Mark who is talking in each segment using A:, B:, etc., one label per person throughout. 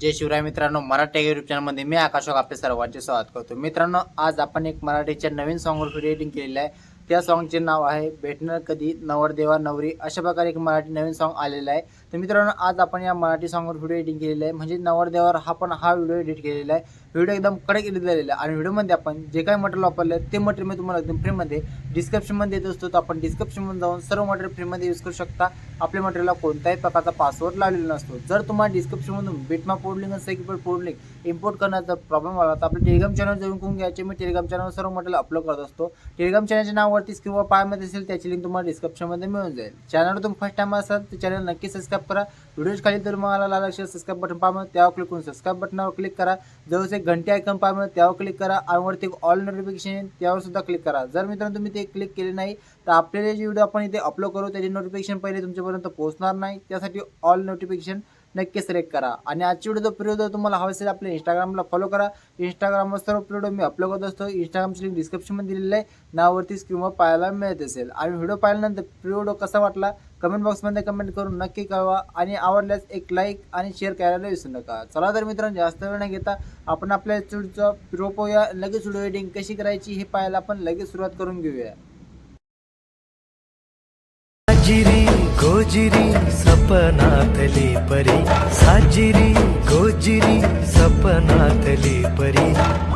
A: जय शिवराय मित्रांनो मराठी युट्यूब चॅनलमध्ये मी आकाशोक आपल्या आपले सर्वांचे स्वागत करतो. मित्रांनो आज आपण एक मराठीच्या नवीन सॉंगवर व्हिडिओ एडिटिंग केलेलं आहे. त्या सॉन्गचे नाव आहे भेटणार कधी? नवरदेवा नवरी अशा प्रकारे एक मराठी नवीन सॉन्ग आलेलं आहे. तर मित्रांनो आज आपण या मराठी सॉंगवर व्हिडिओ एडिटिंग केलेला आहे. म्हणजे नवरदेवावर हा पण हा व्हिडिओ एडिट केलेला आहे. व्हिडिओ एकदम कडक दिलेला आहे. आणि व्हिडिओमध्ये आपण जे काही मटेरियल वापरलं ते मटेरियल मी तुम्हाला एकदम फ्रीमध्ये डिस्क्रिप्शनमध्ये देत असतो. तर आपण डिस्क्रिप्शनमध्ये जाऊन सर्व मटेरियल फ्रीमध्ये यूज करू शकता. आपल्या मटेरियलला कोणत्याही प्रकारचा पासवर्ड लावलेला नसतो. जर तुम्हाला डिस्क्रिप्शनमधून बिटमा लिंक असेल किंवा पोड लिंक इम्पोर्ट करण्याचा प्रॉब्लेम आला तर आपलं टेलिग्राम चॅनल जॉईन करून घ्यायचे मी टेलिग्राम चॅनल सर्व मटेरियल अपलोड करत असतो टेलिग्राम चॅनलच्या नावावरतीच किंवा पायामध्ये असेल त्याची लिंक तुम्हाला डिस्क्रिप्शनमध्ये मिळून जाईल. चॅनलवर तुम्ही फर्स्ट टाइम असाल तर चॅनल नक्की सबस्क्राईब करा. व्हिडिओज खाली तर मला लाल अक्षर सबस्क्राईब बटन पाहा त्यावर क्लिक करून सबस्क्राईब बटनावर क्लिक करा. जवळच एक घंटे आयकन पाहा त्यावर क्लिक करा. आणि वरती ऑल नोटिफिकेशन त्यावर सुद्धा क्लिक करा. जर मित्रांनो तुम्ही ते क्लिक केले नाही तर आपल्याला जे व्हिडिओ आपण इथे अपलोड करू त्याची नोटिफिकेशन पहिले तुमच्यापर्यंत पोहोचणार नाही. त्यासाठी ऑल नोटिफिकेशन नक्की सिलेक्ट करा. आणि आजची व्हिडिओ पिरियड जर तुम्हाला हवं असेल आपल्या इंस्टाग्रामला फॉलो करा. इंस्टाग्रामवर सर्व पिरियड मी अपलोड करत असतो. इंस्टाग्रामची लिंक डिस्क्रिप्शनमध्ये दिलेलं आहे. नावावरतीच किंवा पाहायला मिळत असेल. आणि व्हिडिओ पाहिल्यानंतर व्हिडिओ कसा वाटला कमेंट बॉक्समध्ये कमेंट करून नक्की कळवा आणि आवडल्यास एक लाईक आणि शेअर करायला विसरू नका. चला तर मित्रांनो जास्त वेळ न घेता आपण आपल्या चुडचं व्हिडिओ लगेच व्हिडिओ एडिटिंग कशी करायची हे पाहायला आपण लगेच सुरुवात करून घेऊया.
B: साजिरी गोजिरी सपनातली परी. साजिरी गोजिरी सपनातली परी.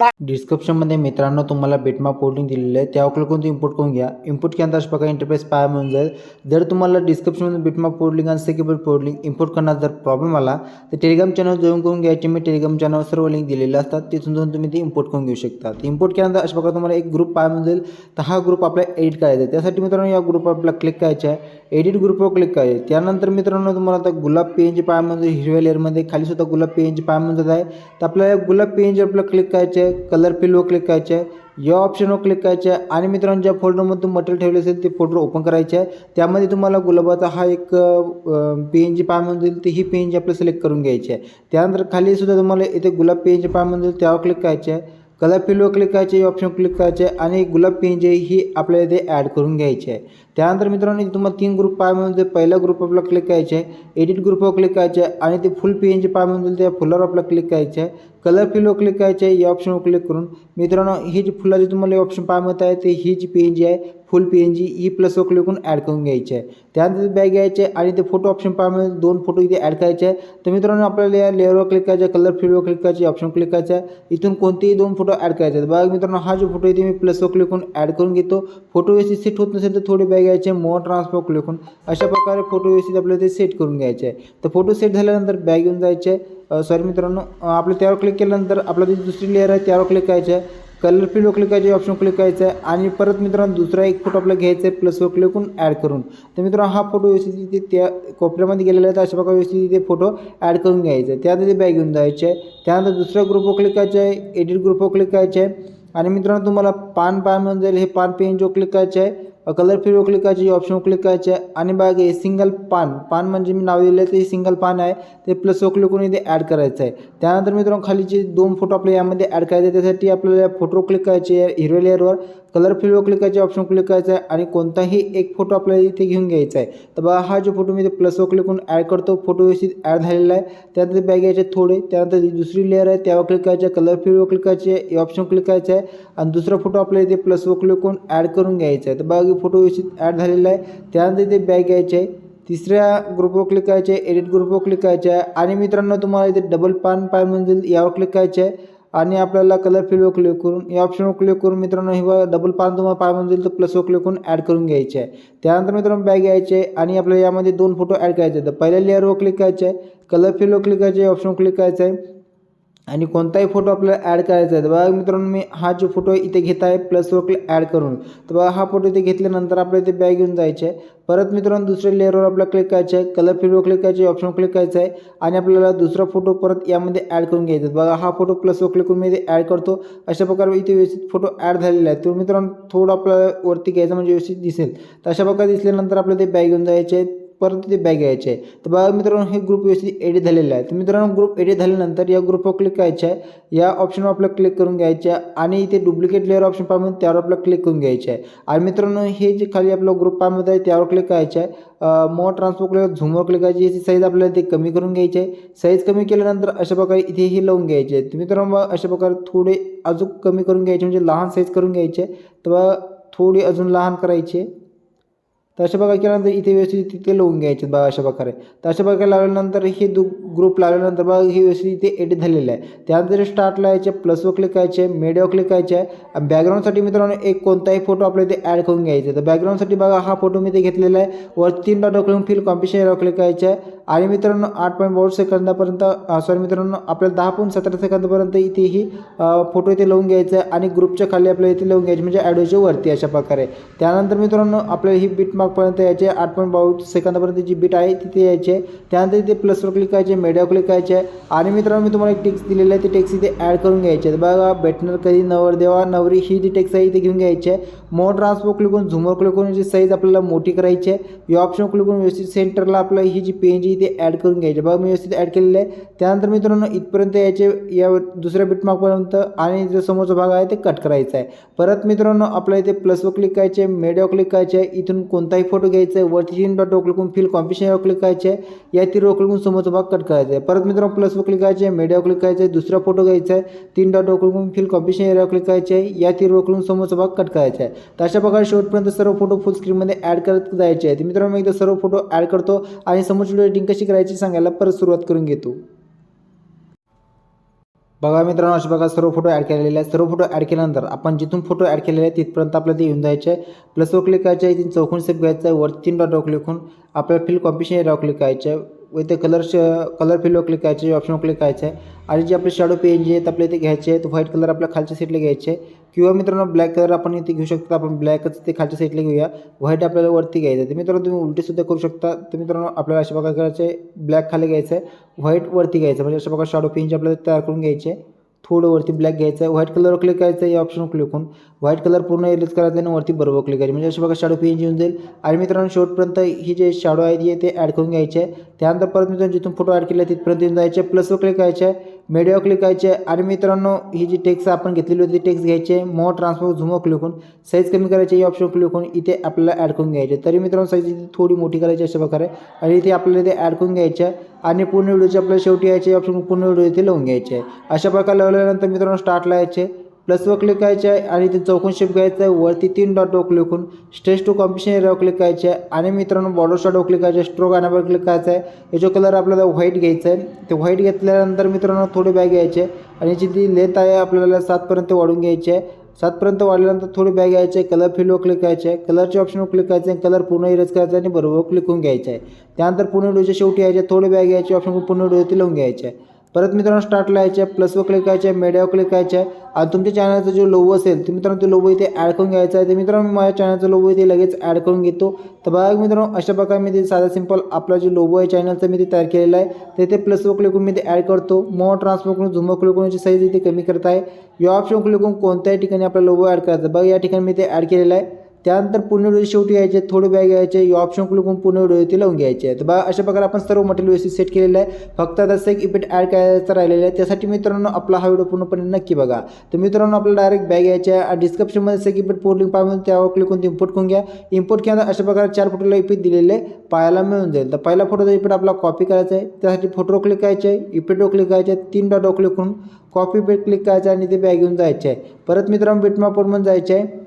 A: डिस्क्रिप्शनमध्ये मित्रांनो तुम्हाला बिटमा कोडिंग दिलेलं आहे. त्या क्लिक इम्पोर्ट करून घ्या. इम्पोर्ट केल्यानंतर अशा प्रकारे इंटरफेस पाया मिळून जाईल. जर तुम्हाला डिस्क्रिप्शनमध्ये बिटमा कोडलिंग आणि सेकेबल पोर्टलिंग इम्पोर्ट करण्यात जर प्रॉब्लेम आला तर टेलिग्राम चॅनल जॉईन करून घ्यायचे मी टेलिग्राम चॅनलवर सर्व लिंक दिलेले असतात. तिथून जाऊन तुम्ही ते इम्पोर्ट करून घेऊ शकता. इम्पोर्ट केल्यानंतर अशा प्रकारे तुम्हाला एक ग्रुप पाया मिळून जाईल. तर हा ग्रुप आपल्याला एडिट करायचा आहे. त्यासाठी मित्रांनो या ग्रुपवर आपल्याला क्लिक करायचं आहे. एडिट ग्रुपवर क्लिक करायचे त्यानंतर मित्रांनो तुम्हाला आता गुलाब पेनचे पाया म्हणजे हिरव्या लेअरमध्ये खाली सुद्धा गुलाब पेनचे पाया मिळून जात आहे. तर आपल्याला गुलाब पेनचे आपल्याला क्लिक करायचे आहे कलर पिलवर क्लिक करायचे. आहे या ऑप्शनवर क्लिक करायचे आहे आणि मित्रांनो ज्या फोल्डरमध्ये तुम्ही मटेरियल ठेवले असेल ते फोल्डर ओपन करायचे. आहे त्यामध्ये तुम्हाला गुलाबाचा हा एक पी एन जी पाय म्हणून जाईल ही पी एन जी आपल्याला सिलेक्ट करून घ्यायची. आहे त्यानंतर खाली सुद्धा तुम्हाला इथे गुलाब पी एन जी पाय जाईल त्यावर क्लिक करायचे. आहे कलर फिलवर क्लिक करायचे ऑप्शन क्लिक करायचे आणि गुलाब पेन ही आपल्याला इथे ॲड करून घ्यायची. आहे त्यानंतर मित्रांनो तुम्हाला तीन ग्रुप पाय म्हणून ते पहिला ग्रुप आपल्याला क्लिक करायचे आहे. एडिट ग्रुपवर क्लिक करायचे आहे. आणि ते फुल पी एन जी पाय म्हणून त्या फुलावर आपल्याला क्लिक करायचे आहे. कलर फिलवर क्लिक करायचे आहे. या ऑप्शनवर क्लिक करून. मित्रांनो ही जी फुलाचे तुम्हाला ऑप्शन पाय मिळत आहे ते ही जी पी एन जी आहे full P N G E प्लसवर क्लिक करून ॲड करून घ्यायची आहे. त्यानंतर बॅग घ्यायचे आहे. आणि ते फोटो ऑप्शन पाय दोन फोटो इथे ॲड करायचे आहे. तर मित्रांनो आपल्याला या लेअरवर क्लिक करायचं आहे. कलर फिलवर क्लिक करायचे ऑप्शन क्लिक करायचं आहे. इथून कोणतेही दोन फोटो ॲड करायचे आहेत. बघा मित्रांनो हा जो फोटो इथे मी प्लसवर क्लिक करून ॲड करून घेतो. फोटो व्यवस्थित सेट होत नसेल तर थोडे बॅग घ्यायचे मोर ट्रान्सपोर्ट क्लिक अशा प्रकारे फोटो व्यवस्थित आपल्याला ते सेट करून घ्यायचे आहे. तर फोटो सेट झाल्यानंतर बॅग घेऊन जायचे. आहे सॉरी मित्रांनो आपलं त्यावर क्लिक केल्यानंतर आपला जी दुसरी लेअर आहे त्यावर क्लिक करायचं. आहे कलर फिल क्लिक करायचे ऑप्शन क्लिक करायचं. आहे आणि परत मित्रांनो दुसरा एक फोटो आपल्याला घ्यायचा आहे प्लसवर क्लिक करून ॲड करून. तर मित्रांनो हा फोटो व्यवस्थित इथे त्या कोपऱ्यामध्ये गेलेला आहे तर अशा प्रकारे व्यवस्थित इथे फोटो ॲड करून घ्यायचा. आहे त्यानंतर ते बॅग घेऊन जायचे. आहे त्यानंतर दुसऱ्या ग्रुपवर क्लिक करायचं आहे एडिट ग्रुपवर क्लिक करायचे. आहे आणि मित्रांनो तुम्हाला पान पान म्हणून जाईल. हे पान पेन जो क्लिक करायचे आहे कलर फिरवर क्लिक करायचे ऑप्शन क्लिक करायचे आहे आणि बाग हे सिंगल पान पान म्हणजे मी नाव दिलेलं आहे ते सिंगल पान आहे ते प्लस क्लिक करून इथे ॲड करायचं आहे त्यानंतर मित्रांनो खालीचे दोन फोटो आपल्या यामध्ये ॲड करायचे आहे त्यासाठी आपल्याला फोटो क्लिक करायचे आहे लेअरवर कलर फिलवर क्लिक करायचे ऑप्शन क्लिक करायचं आहे आणि कोणताही एक फोटो आपल्याला इथे घेऊन घ्यायचा आहे तर बघा हा जो फोटो मी ते प्लसवर क्लिक करून ॲड करतो फोटो व्यवस्थित ॲड झालेला आहे त्यानंतर बॅग घ्यायचे थोडे त्यानंतर दुसरी लेअर आहे त्यावर क्लिक करायचे कलर फिलवर क्लिक करायचे आहे ऑप्शन क्लिक करायचं आहे आणि दुसरा फोटो आपल्याला इथे प्लसवर क्लिक करून ॲड करून घ्यायचा आहे तर बघा फोटो व्यवस्थित ॲड झालेला आहे. त्यानंतर इथे बॅग घ्यायचे आहे. तिसऱ्या ग्रुपवर क्लिक करायचे एडिट ग्रुपवर क्लिक करायचे आहे. आणि मित्रांनो तुम्हाला इथे डबल पान पाय म्हणजे यावर क्लिक करायचे आहे. आणि आपल्याला कलर फिलवर क्लिक करून या ऑप्शनवर क्लिक करून मित्रांनो हे डबल पान तुम्हाला पाय जाईल तर प्लसवर क्लिक करून ॲड करून घ्यायचे आहे. त्यानंतर मित्रांनो बॅग घ्यायचे आहे. आणि आपल्याला यामध्ये दोन फोटो ॲड करायचे आहेत. तर पहिल्या लेअरवर क्लिक करायचे आहे. कलर फिल्डवर क्लिक करायचे ऑप्शनवर क्लिक करायचं आहे. आणि कोणताही फोटो आपल्याला ॲड करायचा आहे. तर बघा मित्रांनो मी हा जो फोटो आहे इथे घेत आहे प्लसवर ॲड करून. तर बघा हा फोटो इथे घेतल्यानंतर आपल्याला इथे बॅग घेऊन जायचे आहे. परत मित्रांनो दुसऱ्या लेअरवर आपल्याला क्लिक करायचं आहे. कलर फिल्डवर क्लिक करायचे ऑप्शनवर क्लिक करायचं आहे. आणि आपल्याला दुसरा फोटो परत यामध्ये ॲड करून घ्यायचा आहे. बघा हा फोटो प्लसवर क्लिक करून मी इथे ॲड करतो. अशा प्रकारे इथे व्यवस्थित फोटो ॲड झालेला आहे. तर मित्रांनो थोडं आपल्याला वरती घ्यायचं म्हणजे व्यवस्थित दिसेल. तर अशा प्रकारे दिसल्यानंतर आपल्याला ते बॅग घेऊन जायचे आहे. परत ते बॅग यायचे आहे. तर बघा मित्रांनो हे ग्रुप व्यवस्थित एडिट झालेलं आहे. तर मित्रांनो ग्रुप एडिट झाल्यानंतर या ग्रुपवर क्लिक करायचं आहे. या ऑप्शनवर आपल्याला क्लिक करून घ्यायचे आहे आणि इथे डुप्लिकेट लेअर ऑप्शन पाहून त्यावर आपल्याला क्लिक करून घ्यायचे आहे. आणि मित्रांनो हे जे खाली आपलं ग्रुप पाहमध्ये आहे त्यावर क्लिक करायचं आहे. मोर ट्रान्सफर क्लिक झूमवर क्लिक करायची. याची साईज आपल्याला ते कमी करून घ्यायची आहे. साईज कमी केल्यानंतर अशा प्रकारे इथे हे लावून घ्यायचे आहे मित्रांनो अशा प्रकारे थोडे अजून कमी करून घ्यायचे म्हणजे लहान साईज करून घ्यायचे तर थोडी अजून लहान करायची तर अशा प्रकारे केल्यानंतर इथे व्यवस्थित तिथे लावून घ्यायचे बघा अशा प्रकारे. तर अशा प्रकारे लावल्यानंतर हे दु ग्रुप लावल्यानंतर बघा हे व्यवस्थित इथे एडिट झालेलं आहे. त्यानंतर स्टार्टला यायचे प्लसवर क्लिक करायचे मेडिओ क्लिक करायचे आहे बॅकग्राऊंडसाठी मित्रांनो एक कोणताही फोटो आपल्या इथे ॲड करून घ्यायचा. तर बॅकग्राऊंडसाठी बघा हा फोटो मी इथे घेतलेला आहे. वर तीन डॉट करून फिल कॉम्पिशन क्लिक करायचे आहे. आणि मित्रांनो आठ पॉईंट बावीस सेकंदापर्यंत सॉरी मित्रांनो आपल्याला दहा पॉईंट सतरा सेकंदापर्यंत इथे ही फोटो इथे लावून घ्यायचा आहे. आणि ग्रुपच्या खाली आपल्याला इथे लावून घ्यायचे म्हणजे ॲडोच्या वरती अशा प्रकारे. त्यानंतर मित्रांनो आपल्याला ही बीट पर्यंत यायचे आठ पॉईंट बावीस सेकंदापर्यंत जी बीट आहे तिथे यायचे. त्यानंतर इथे प्लसवर क्लिक करायचे मीडिया क्लिक करायचे. आणि मित्रांनो मी तुम्हाला एक टेक्स्ट दिलेलं आहे ते टेक्स्ट इथे ॲड करून घ्यायचे बघा भेटणार कधी? नवरदेवा नवरी ही जी टेक्स्ट आहे इथे घेऊन घ्यायची. आहे मोर ट्रान्सफर क्लिक करून झुमर क्लिक करून जी साईज आपल्याला मोठी करायची आहे या ऑप्शन क्लिक करून व्यवस्थित सेंटरला आपलं ही जी पेन जी इथे ॲड करून घ्यायची. आहे. बघा मी व्यवस्थित ॲड केलेलं आहे. त्यानंतर मित्रांनो इथपर्यंत यायचे या दुसऱ्या बिटमार्कपर्यंत आणि जो समोरचा भाग आहे ते कट करायचा आहे. परत मित्रांनो आपल्या इथे प्लसवर क्लिक करायचे मीडियावर क्लिक करायचे. आहे इथून कोणताही फोटो घ्यायचा आहे वरती तीन डॉट क्लिक फिल कॉम्पिटिशनवर क्लिक करायचे आहे या तीन समोरचा भाग कट करायचा आहे. परत मित्रांनो प्लसवर क्लिक करायचे आहे मीडियावर क्लिक करायचे आहे दुसरा फोटो घ्यायचा आहे तीन डॉट क्लिक फिल कॉम्पिटिशन एरियावर क्लिक करायचे आहे या तीन क्लिक समोरचा भाग कट करायचा आहे. तर अशा प्रकारे शेवटपर्यंत सर्व फोटो फुल स्क्रीनमध्ये ॲड करत जायचे आहे. मित्रांनो मी एकदा सर्व फोटो ॲड करतो आणि समोरची एडिटिंग कशी करायची सांगायला परत सुरुवात करून घेतो. बघा मित्रांनो असे बघा सर्व फोटो ॲड केलेले आहेत. सर्व फोटो ॲड केल्यानंतर आपण जिथून फोटो ॲड केलेले आहेत तिथपर्यंत आपल्याला ते येऊन जायचे. आहे प्लसवर क्लिक करायचं आहे इथे चौकून सेप घ्यायचं आहे. वरती तीन डॉटवर क्लिक लिखून आपल्याला फिल कॉम्पिशन एरियावर क्लिक करायचं. आहे व इथे कलर श कलर फिलवर क्लिक करायचे ऑप्शनवर क्लिक करायचं. आहे आणि जे आपले शॅडो पेन जे आहेत आपल्या इथे घ्यायचे आहेत व्हाईट कलर आपल्या खालच्या साईडला घ्यायचे. आहे किंवा मित्रांनो ब्लॅक कलर आपण इथे घेऊ शकतो. आपण ब्लॅकच ते खालच्या साईडला घेऊया. व्हाईट आपल्याला वरती घ्यायचं आहे. तर मित्रांनो तुम्ही उलटीसुद्धा करू शकता. तर मित्रांनो आपल्याला अशा प्रकारे करायचे ब्लॅक खाली घ्यायचं आहे. व्हाईट वरती घ्यायचं म्हणजे अशा प्रकारे शॅडो पेनचे आपल्याला तयार करून घ्यायचे. आहे थोडं वरती ब्लॅक घ्यायचा आहे. व्हाईट कलरवर क्लिक करायचं आहे या ऑप्शनवर क्लिक करून. व्हाईट कलर पूर्ण एरिज करायचं आहे आणि वरती बरोबर क्लिक करायचं म्हणजे अशा बघा शॅडो पेन येऊन जाईल. आणि मित्रांनो शेवटपर्यंत ही जे शॅडो आहे ती ते ॲड करून घ्यायचे आहे. त्यानंतर परत मित्रांनो जिथून फोटो ॲड केला तिथपर्यंत येऊन जायचे प्लसवर क्लिक करायचे आहे. मेडिओ क्लिक करायचे. आणि मित्रांनो ही जी टेक्स्ट आपण घेतलेली होती टेक्स्ट घ्यायचे. आहे मोर ट्रान्सफर झुमो क्लिक करून साईज कमी करायची या ऑप्शन क्लिक करून इथे आपल्याला ॲड करून घ्यायचे. तरी मित्रांनो साईज इथे थोडी मोठी करायची अशा प्रकारे. आणि इथे आपल्याला इथे ॲड करून घ्यायचे. आहे आणि पूर्ण व्हिडिओचे आपल्याला शेवटी यायचे ऑप्शन पूर्ण व्हिडिओ इथे लावून घ्यायचे. आहे अशा प्रकारे लावल्यानंतर मित्रांनो स्टार्टला यायचे. प्लसवर क्लिक करायचे आहे आणि ते चौकोन शेप घ्यायचं आहे. वरती तीन डॉट डोक लिखून स्टेज टू कॉम्पिशन एरियावर क्लिक करायचे आहे. आणि मित्रांनो बॉर्डर शॉटवर क्लिक करायचे स्ट्रोक आणावर क्लिक करायचं आहे. याचा कलर आपल्याला व्हाईट घ्यायचा आहे. ते व्हाईट घेतल्यानंतर मित्रांनो थोडे बॅग घ्यायचे आणि याची जी लेंथ आहे आपल्याला सातपर्यंत वाढून घ्यायची आहे. सातपर्यंत वाढल्यानंतर थोडी बॅग घ्यायची आहे. कलर फिलवर क्लिक करायचे आहे. कलरच्या ऑप्शनवर क्लिक करायचं आहे. कलर पूर्ण इरेज करायचा आणि बरोबर क्लिक होऊन घ्यायचं आहे. त्यानंतर पूर्ण व्हिडिओच्या शेवटी यायचे थोडे बॅग घ्यायची ऑप्शन पूर्ण व्हिडिओ लावून घ्यायचे आहे. परत मित्रांनो स्टार्टला यायचे आहे प्लसवर क्लिक करायचं आहे मीडियावर क्लिक करायचं आहे आणि तुमच्या चॅनलचं जो लोगो असेल ते मित्रांनो तो लोगो इथे ॲड करून घ्यायचा आहे. तर मित्रांनो मी माझ्या चॅनलचं लोगो इथे लगेच ॲड करून घेतो. तर बघा मित्रांनो अशा प्रकारे मी ते साधा सिंपल आपला जो लोगो आहे चॅनलचा मी ते तयार केलेला आहे. तर ते प्लसवर क्लिक करून मी ते ॲड करतो. मोर ट्रान्सफर करून झुमो क्लिक करून साईज इथे कमी करत आहे. या ऑप्शन क्लिक करून कोणत्याही ठिकाणी आपला लोगो ॲड करायचा बघा या ठिकाणी मी ते ॲड केलेलं आहे. त्यानंतर पूर्ण व्हिडिओ शेवटी यायचे थोडे बॅग यायचे या ऑप्शन क्लिक करून पूर्ण व्हिडिओ लावून घ्यायचे. आहे तर बघा अशा प्रकारे आपण सर्व मटेरियल व्यवस्थित सेट केलेलं आहे. फक्त आता एक इफेक्ट ॲड करायचं राहिलेलं आहे. त्यासाठी मित्रांनो आपला हा व्हिडिओ पूर्णपणे नक्की बघा. तर मित्रांनो आपल्याला डायरेक्ट बॅग यायच्या आणि डिस्क्रिप्शनमध्ये सेक इफेक्ट पोर लिंक पाहून त्यावर क्लिक करून इम्पोर्ट करून घ्या. इम्पोर्ट केल्यानंतर अशा प्रकारे चार फोटोला इफेक्ट दिलेले पाहायला मिळून जाईल. तर पहिला फोटोचा इफेक्ट आपला कॉपी करायचा आहे त्यासाठी फोटोवर क्लिक करायचे आहे इफेक्टवर क्लिक करायचे आहे तीन डॉटवर क्लिक करून कॉपी पेट क्लिक करायचं आहे आणि ते बॅग घेऊन जायचे आहे. परत मित्रांनो बिटमापवरून जायचे आहे.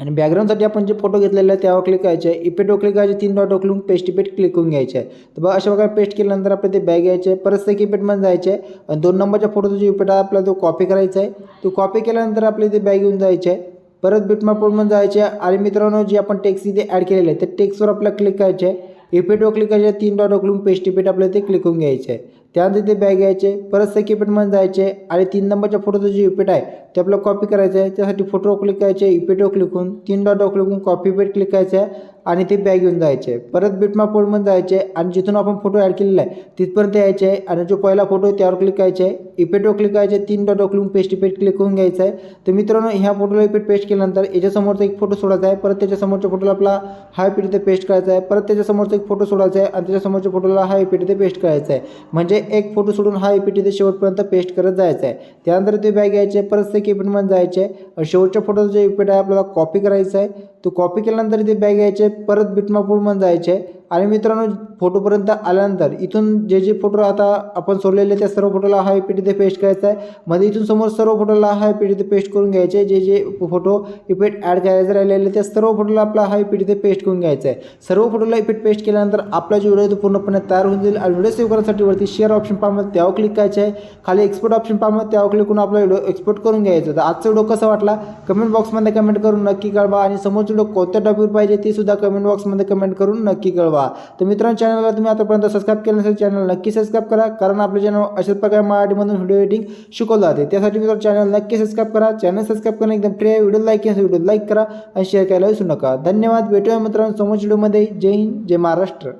A: आणि बॅकग्राऊंडसाठी आपण जे फोटो घेतलेले आहे त्यावर क्लिक करायचे आहे. इपेटवर क्लिक करायचे तीन dot click paste effect click करून घ्यायचे आहे. तर बघा अशा प्रकारे पेस्ट केल्यानंतर आपल्याला ते बॅग घ्यायचे आहे. परत ते इपेटमध्ये जायचे आहे. आणि दोन नंबरच्या फोटोचा जो इपेट आहे आपल्याला तो कॉपी करायचा आहे. तो कॉपी केल्यानंतर आपले ते बॅग घेऊन जायचे आहे. परत बिटमापवरून जायचे आहे. आणि मित्रांनो जे आपण टेक्स्ट इथे ॲड केलेलं आहे त्या टेक्स्टवर आपल्याला क्लिक करायचे आहे. इपेटवर क्लिक करायचे तीन डॉट क्लिक पेस्ट इपेट आपल्याला ते क्लिक करून घ्यायचे आहे. त्यानंतर ते बॅग घ्यायचे परत सेकंड पेटमध्ये जायचे आणि तीन नंबरच्या फोटोचं जे इपेट आहे ते आपल्याला कॉपी करायचं आहे. त्यासाठी फोटो क्लिक करायचे इपेटो क्लिक करून तीन डॉटो क्लिक करून कॉपी पेट क्लिक करायचं आहे. आणि ते बॅग घेऊन जायचे. परत बिटमा पोर्टमध्ये जायचे आणि जिथून आपण फोटो ॲड केलेला आहे तिथपर्यंत यायचे आहे आणि जो पहिला फोटो आहे त्यावर क्लिक करायचे. आहे इफेक्टवर क्लिक करायचे तीन dot click paste effect click करून घ्यायचं आहे तर मित्रांनो ह्या फोटोला इफेक्ट पेस्ट केल्यानंतर याच्यासमोरचा एक फोटो सोडायचा आहे. परत त्याच्यासमोरच्या फोटोला आपला हा इफेक्ट इथे पेस्ट करायचा आहे. परत त्याच्यासमोरचा एक फोटो सोडायचा आहे आणि त्याच्यासमोरच्या फोटोला हा इफेक्ट इथे पेस्ट करायचा आहे. म्हणजे एक फोटो सोडून हा इफेक्ट इथे शेवटपर्यंत पेस्ट करत जायचं आहे त्यानंतर ते बॅग यायचे परत ते इफेक्टमध्ये जायचे. शेवटच्या फोटोचा जे इफेक्ट आहे आपल्याला कॉपी करायचा आहे. तो कॉपी केल्यानंतर ते बॅग यायचे घ्यायचे परत बिटमापूरमध्ये जायचे आणि मित्रांनो फोटोपर्यंत आल्यानंतर इथून जे जे फोटो आता आपण सोडलेले त्या सर्व फोटोला हा इफेक्ट इथे पेस्ट करायचा आहे. मध्ये इथून समोर सर्व फोटोला हा इफेक्ट ते पेस्ट करून घ्यायचे जे जे फोटो इफेक्ट ॲड करायचे राहिलेले त्या सर्व फोटोला आपला हा इफेक्ट इथे पेस्ट करून घ्यायचा आहे. सर्व फोटोला इफेक्ट पेस्ट केल्यानंतर आपला जो व्हिडिओ तो पूर्णपणे तयार होऊन जाईल. आणि व्हिडिओ सेव्ह करण्यासाठी वरती शेअर ऑप्शन पाहामध्ये त्यावर क्लिक करायचे आहे. खाली एक्सपोर्ट ऑप्शन पाहामध्ये त्यावर क्लिक करून आपला व्हिडिओ एक्सपोर्ट करून घ्यायचा तर आजचा व्हिडिओ कसा वाटला? कमेंट बॉक्समध्ये कमेंट करून नक्की कळवा. आणि समोरचा व्हिडिओ कोणत्या टॉपिकवर पाहिजे ते सुद्धा कमेंट बॉक्समध्ये कमेंट करून नक्की कळवा. तर मित्रांनो चॅनलला तुम्ही आतापर्यंत सबस्क्राईब केलं नसेल चॅनल नक्की सबस्क्राईब करा. कारण आपलं चॅनल अशाच प्रकारे मराठीमधून व्हिडिओ एडिटिंग शिकवलं जाते. त्यासाठी मित्रांनो चॅनल नक्की सबस्क्राईब करा. चॅनल सबस्क्राईब करणं एकदम फ्री आहे. व्हिडिओ लाईक केला व्हिडिओ लाईक करा. आणि शेअर करायला विसरू नका. धन्यवाद. भेटूया मित्रांनो समोर व्हिडिओमध्ये जय हिंद जय महाराष्ट्र.